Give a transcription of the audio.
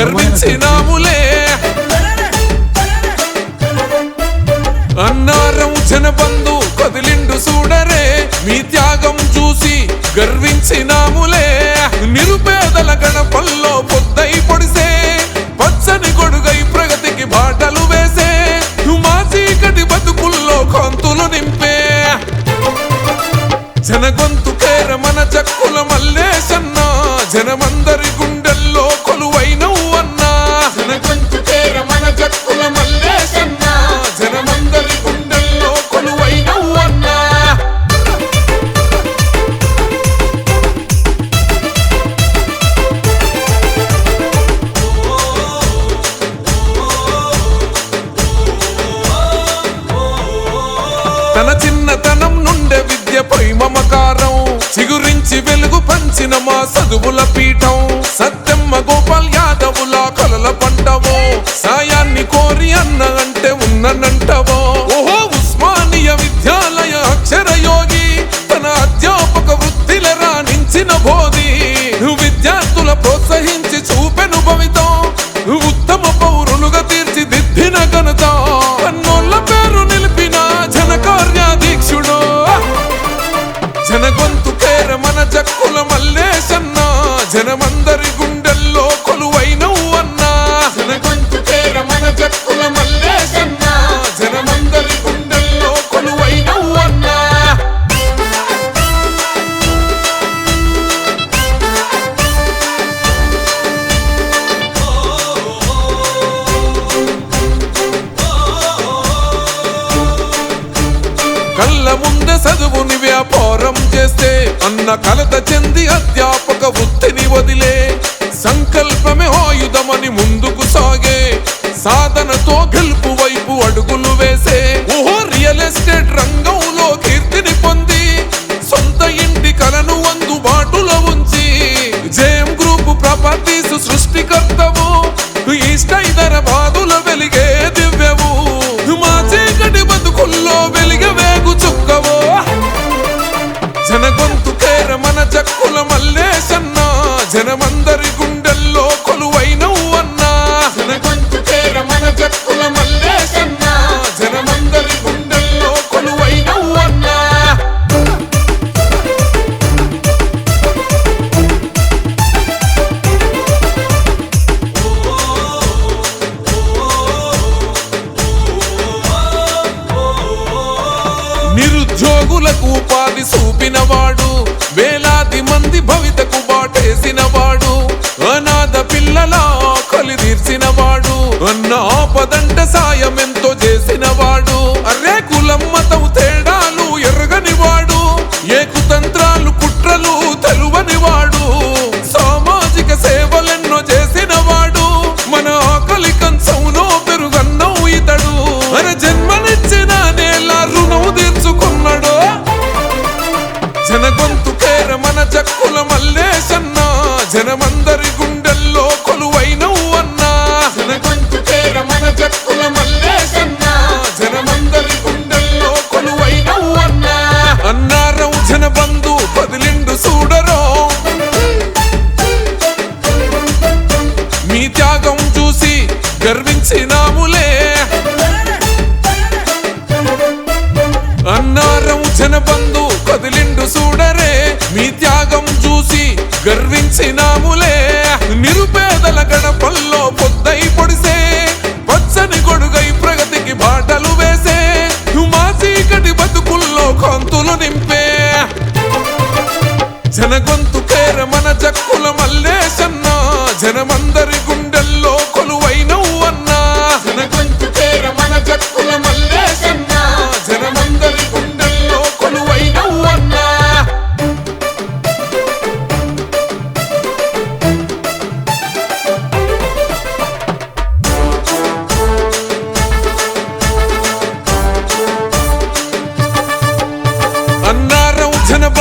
గర్వించినాములే. అన్నారం జనబంధు కదిలిండు చూడరే. మీ త్యాగం చూసి గర్వించినాములే. నిరుపేదల గణపల్లో పొద్దై పొడిసే. పచ్చని గొడుగై ప్రగతికి బాటలు వేసే. మా చీకటి బతుకుల్లో కంతులు నింపే. జనగొంతు పేర మన చక్కుల మల్లేశన్నా. జనమందరి గుండెల్లో వెలుగు మా చదువుల పీఠం సత్యమ్మ గోపాల్ యాదవుల కలల పంటవో సాయాన్ని కోరి అన్న అంటే ఉన్ననంటవో. ఓహో ఉస్మానియ విద్యాలయ అక్షర యోగి తన అధ్యాపక వృత్తిల రాణించిన బోధి. విద్యార్థుల ప్రోత్సహించి చూపెను భవితం ఉత్తమ పౌరులుగా తీర్చిదిద్దిన ఘనత. మనమందరి కళ్ళ ముందే చదువుని వ్యాపారం చేస్తే అన్న కలత చెంది అధ్యాపక వృత్తిని వదిలే. సంకల్పమే ఆయుధమని ముందుకు సాగే. సాధనతో గెలుపు వేగు చుక్కవో. జనగొంతు పేర మన మల్లే మల్లేశన్న జనమందరి గుండె నిరుద్యోగులకు ఉపాధి చూపినవాడు వేలాది మంది భవితకు బాటేసినవాడు అనాథ పిల్లల ఆకలి తీర్చినవాడు అన్న ఆపదంట సాయం ఎంతో కాంతులు నింపే జనగొంతు మన జక్కుల అన్నారం జనబంధు